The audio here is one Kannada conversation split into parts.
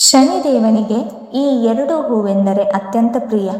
ಶನಿದೇವನಿಗೆ ಈ ಎರಡು ಹೂವೆಂದರೆ ಅತ್ಯಂತ ಪ್ರಿಯ.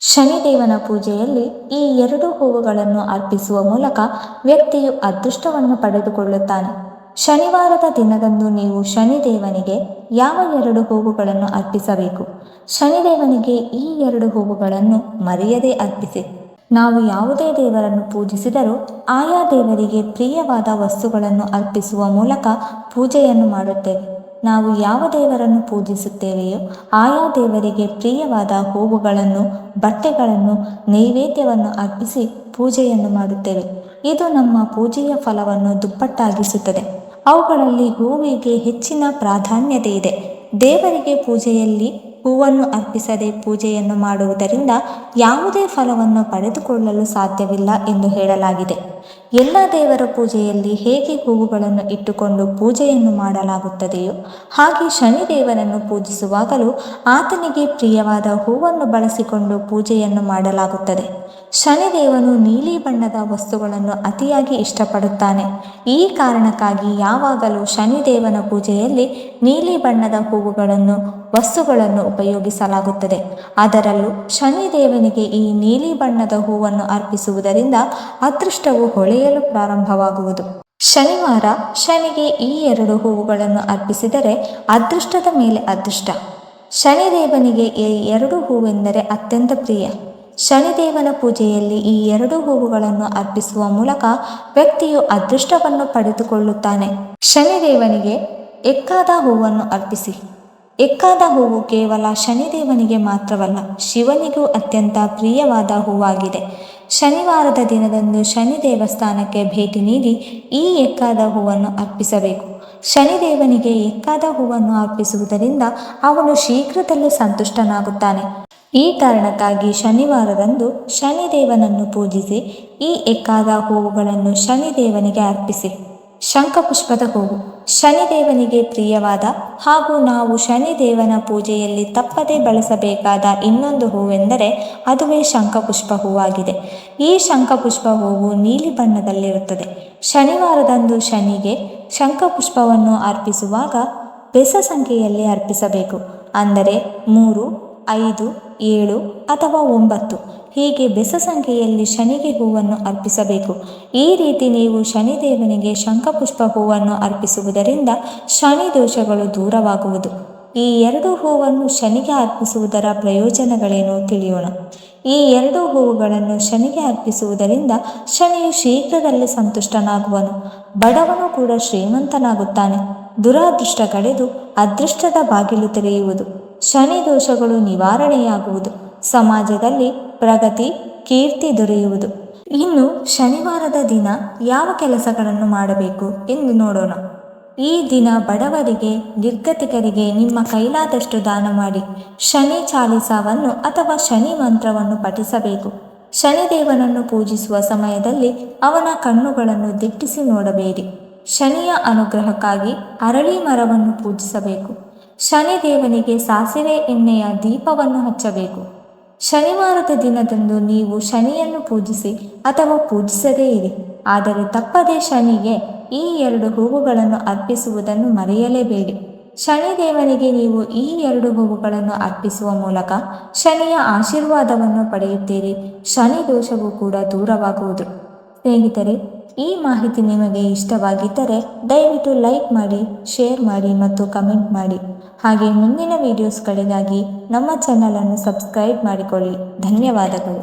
ಶನಿದೇವನ ಪೂಜೆಯಲ್ಲಿ ಈ ಎರಡು ಹೂವುಗಳನ್ನು ಅರ್ಪಿಸುವ ಮೂಲಕ ವ್ಯಕ್ತಿಯು ಅದೃಷ್ಟವನ್ನು ಪಡೆದುಕೊಳ್ಳುತ್ತಾನೆ. ಶನಿವಾರದ ದಿನದಂದು ನೀವು ಶನಿದೇವನಿಗೆ ಯಾವ ಎರಡು ಹೂವುಗಳನ್ನು ಅರ್ಪಿಸಬೇಕು? ಶನಿದೇವನಿಗೆ ಈ ಎರಡು ಹೂವುಗಳನ್ನು ಮರೆಯದೇ ಅರ್ಪಿಸಿ. ನಾವು ಯಾವುದೇ ದೇವರನ್ನು ಪೂಜಿಸಿದರೂ ಆಯಾ ದೇವರಿಗೆ ಪ್ರಿಯವಾದ ವಸ್ತುಗಳನ್ನು ಅರ್ಪಿಸುವ ಮೂಲಕ ಪೂಜೆಯನ್ನು ಮಾಡುತ್ತೇವೆ. ನಾವು ಯಾವ ದೇವರನ್ನು ಪೂಜಿಸುತ್ತೇವೆಯೋ ಆಯಾ ದೇವರಿಗೆ ಪ್ರಿಯವಾದ ಹೂವುಗಳನ್ನು, ಬಟ್ಟೆಗಳನ್ನು, ನೈವೇದ್ಯವನ್ನು ಅರ್ಪಿಸಿ ಪೂಜೆಯನ್ನು ಮಾಡುತ್ತೇವೆ. ಇದು ನಮ್ಮ ಪೂಜೆಯ ಫಲವನ್ನು ದುಪ್ಪಟ್ಟಾಗಿಸುತ್ತದೆ. ಅವುಗಳಲ್ಲಿ ಹೂವಿಗೆ ಹೆಚ್ಚಿನ ಪ್ರಾಧಾನ್ಯತೆ ಇದೆ. ದೇವರಿಗೆ ಪೂಜೆಯಲ್ಲಿ ಹೂವನ್ನು ಅರ್ಪಿಸದೆ ಪೂಜೆಯನ್ನು ಮಾಡುವುದರಿಂದ ಯಾವುದೇ ಫಲವನ್ನು ಪಡೆದುಕೊಳ್ಳಲು ಸಾಧ್ಯವಿಲ್ಲ ಎಂದು ಹೇಳಲಾಗಿದೆ. ಎಲ್ಲ ದೇವರ ಪೂಜೆಯಲ್ಲಿ ಹೇಗೆ ಹೂವುಗಳನ್ನು ಇಟ್ಟುಕೊಂಡು ಪೂಜೆಯನ್ನು ಮಾಡಲಾಗುತ್ತದೆಯೋ ಹಾಗೆ ಶನಿದೇವನನ್ನು ಪೂಜಿಸುವಾಗಲೂ ಆತನಿಗೆ ಪ್ರಿಯವಾದ ಹೂವನ್ನು ಬಳಸಿಕೊಂಡು ಪೂಜೆಯನ್ನು ಮಾಡಲಾಗುತ್ತದೆ. ಶನಿದೇವನು ನೀಲಿ ಬಣ್ಣದ ವಸ್ತುಗಳನ್ನು ಅತಿಯಾಗಿ ಇಷ್ಟಪಡುತ್ತಾನೆ. ಈ ಕಾರಣಕ್ಕಾಗಿ ಯಾವಾಗಲೂ ಶನಿದೇವನ ಪೂಜೆಯಲ್ಲಿ ನೀಲಿ ಬಣ್ಣದ ಹೂವುಗಳನ್ನು, ವಸ್ತುಗಳನ್ನು ಉಪಯೋಗಿಸಲಾಗುತ್ತದೆ. ಅದರಲ್ಲೂ ಶನಿದೇವನಿಗೆ ಈ ನೀಲಿ ಬಣ್ಣದ ಹೂವನ್ನು ಅರ್ಪಿಸುವುದರಿಂದ ಅದೃಷ್ಟವು ಹೊಳೆಯಲು ಪ್ರಾರಂಭವಾಗುವುದು. ಶನಿವಾರ ಶನಿಗೆ ಈ ಎರಡು ಹೂವುಗಳನ್ನು ಅರ್ಪಿಸಿದರೆ ಅದೃಷ್ಟದ ಮೇಲೆ ಅದೃಷ್ಟ. ಶನಿದೇವನಿಗೆ ಈ ಎರಡು ಹೂವೆಂದರೆ ಅತ್ಯಂತ ಪ್ರಿಯ. ಶನಿದೇವನ ಪೂಜೆಯಲ್ಲಿ ಈ ಎರಡು ಹೂವುಗಳನ್ನು ಅರ್ಪಿಸುವ ಮೂಲಕ ವ್ಯಕ್ತಿಯು ಅದೃಷ್ಟವನ್ನು ಪಡೆದುಕೊಳ್ಳುತ್ತಾನೆ. ಶನಿದೇವನಿಗೆ ಎಕ್ಕಾದ ಹೂವನ್ನು ಅರ್ಪಿಸಿ. ಎಕ್ಕಾದ ಹೂವು ಕೇವಲ ಶನಿದೇವನಿಗೆ ಮಾತ್ರವಲ್ಲ, ಶಿವನಿಗೂ ಅತ್ಯಂತ ಪ್ರಿಯವಾದ ಹೂವಾಗಿದೆ. ಶನಿವಾರದ ದಿನದಂದು ಶನಿ ದೇವಸ್ಥಾನಕ್ಕೆ ಭೇಟಿ ನೀಡಿ ಈ ಎಕ್ಕಾದ ಹೂವನ್ನು ಅರ್ಪಿಸಬೇಕು. ಶನಿದೇವನಿಗೆ ಎಕ್ಕಾದ ಹೂವನ್ನು ಅರ್ಪಿಸುವುದರಿಂದ ಅವನು ಶೀಘ್ರದಲ್ಲೇ ಸಂತುಷ್ಟನಾಗುತ್ತಾನೆ. ಈ ಕಾರಣಕ್ಕಾಗಿ ಶನಿವಾರದಂದು ಶನಿದೇವನನ್ನು ಪೂಜಿಸಿ ಈ ಎಕ್ಕಾದ ಹೂವುಗಳನ್ನು ಶನಿದೇವನಿಗೆ ಅರ್ಪಿಸಿ. ಶಂಖಪುಷ್ಪದ ಹೂವು. ಶನಿದೇವನಿಗೆ ಪ್ರಿಯವಾದ ಹಾಗೂ ನಾವು ಶನಿದೇವನ ಪೂಜೆಯಲ್ಲಿ ತಪ್ಪದೇ ಬಳಸಬೇಕಾದ ಇನ್ನೊಂದು ಹೂವೆಂದರೆ ಅದುವೇ ಶಂಖಪುಷ್ಪ ಹೂವಾಗಿದೆ. ಈ ಶಂಖಪುಷ್ಪ ಹೂವು ನೀಲಿ ಬಣ್ಣದಲ್ಲಿರುತ್ತದೆ. ಶನಿವಾರದಂದು ಶನಿಗೆ ಶಂಖಪುಷ್ಪವನ್ನು ಅರ್ಪಿಸುವಾಗ ಬೆಸ ಸಂಖ್ಯೆಯಲ್ಲಿ ಅರ್ಪಿಸಬೇಕು. ಅಂದರೆ ಮೂರು ಐದು, ಏಳು ಅಥವಾ ಒಂಬತ್ತು. ಹೀಗೆ ಬೆಸ ಸಂಖ್ಯೆಯಲ್ಲಿ ಶನಿಗೆ ಹೂವನ್ನು ಅರ್ಪಿಸಬೇಕು. ಈ ರೀತಿ ನೀವು ಶನಿದೇವನಿಗೆ ಶಂಖಪುಷ್ಪ ಹೂವನ್ನು ಅರ್ಪಿಸುವುದರಿಂದ ಶನಿ ದೋಷಗಳು ದೂರವಾಗುವುದು. ಈ ಎರಡು ಹೂವನ್ನು ಶನಿಗೆ ಅರ್ಪಿಸುವುದರ ಪ್ರಯೋಜನಗಳೇನು ತಿಳಿಯೋಣ. ಈ ಎರಡು ಹೂವುಗಳನ್ನು ಶನಿಗೆ ಅರ್ಪಿಸುವುದರಿಂದ ಶನಿಯು ಶೀಘ್ರದಲ್ಲಿ ಸಂತುಷ್ಟನಾಗುವನು. ಬಡವನು ಕೂಡ ಶ್ರೀಮಂತನಾಗುತ್ತಾನೆ. ದುರಾದೃಷ್ಟ ಕಳೆದು ಅದೃಷ್ಟದ ಬಾಗಿಲು ತೆರೆಯುವುದು. ಶನಿ ದೋಷಗಳು ನಿವಾರಣೆಯಾಗುವುದು. ಸಮಾಜದಲ್ಲಿ ಪ್ರಗತಿ, ಕೀರ್ತಿ ದೊರೆಯುವುದು. ಇನ್ನು ಶನಿವಾರದ ದಿನ ಯಾವ ಕೆಲಸಗಳನ್ನು ಮಾಡಬೇಕು ಎಂದು ನೋಡೋಣ. ಈ ದಿನ ಬಡವರಿಗೆ, ನಿರ್ಗತಿಕರಿಗೆ ನಿಮ್ಮ ಕೈಲಾದಷ್ಟು ದಾನ ಮಾಡಿ, ಶನಿ ಚಾಲಿಸಾವನ್ನು ಅಥವಾ ಶನಿ ಮಂತ್ರವನ್ನು ಪಠಿಸಬೇಕು. ಶನಿದೇವನನ್ನು ಪೂಜಿಸುವ ಸಮಯದಲ್ಲಿ ಅವನ ಕಣ್ಣುಗಳನ್ನು ದಿಟ್ಟಿಸಿ ನೋಡಬೇಡಿ. ಶನಿಯ ಅನುಗ್ರಹಕ್ಕಾಗಿ ಅರಳಿ ಮರವನ್ನು ಪೂಜಿಸಬೇಕು. ಶನಿದೇವನಿಗೆ ಸಾಸಿವೆ ಎಣ್ಣೆಯ ದೀಪವನ್ನು ಹಚ್ಚಬೇಕು. ಶನಿವಾರದ ದಿನದಂದು ನೀವು ಶನಿಯನ್ನು ಪೂಜಿಸಿ ಅಥವಾ ಪೂಜಿಸದೇ ಇರಿ. ಆದರೆ ತಪ್ಪದೇ ಶನಿಗೆ ಈ ಎರಡು ಹೂವುಗಳನ್ನು ಅರ್ಪಿಸುವುದನ್ನು ಮರೆಯಲೇಬೇಡಿ. ಶನಿದೇವನಿಗೆ ನೀವು ಈ ಎರಡು ಹೂವುಗಳನ್ನು ಅರ್ಪಿಸುವ ಮೂಲಕ ಶನಿಯ ಆಶೀರ್ವಾದವನ್ನು ಪಡೆಯುತ್ತೀರಿ. ಶನಿ ದೋಷವು ಕೂಡ ದೂರವಾಗುವುದು. ಸ್ನೇಹಿತರೆ, ಈ ಮಾಹಿತಿ ನಿಮಗೆ ಇಷ್ಟವಾಗಿದ್ದರೆ ದಯವಿಟ್ಟು ಲೈಕ್ ಮಾಡಿ, ಶೇರ್ ಮಾಡಿ ಮತ್ತು ಕಮೆಂಟ್ ಮಾಡಿ. ಹಾಗೆ ಮುಂದಿನ ವಿಡಿಯೋಸ್ಗಳಿಗಾಗಿ ನಮ್ಮ ಚಾನಲನ್ನು ಸಬ್ಸ್ಕ್ರೈಬ್ ಮಾಡಿಕೊಳ್ಳಿ. ಧನ್ಯವಾದಗಳು.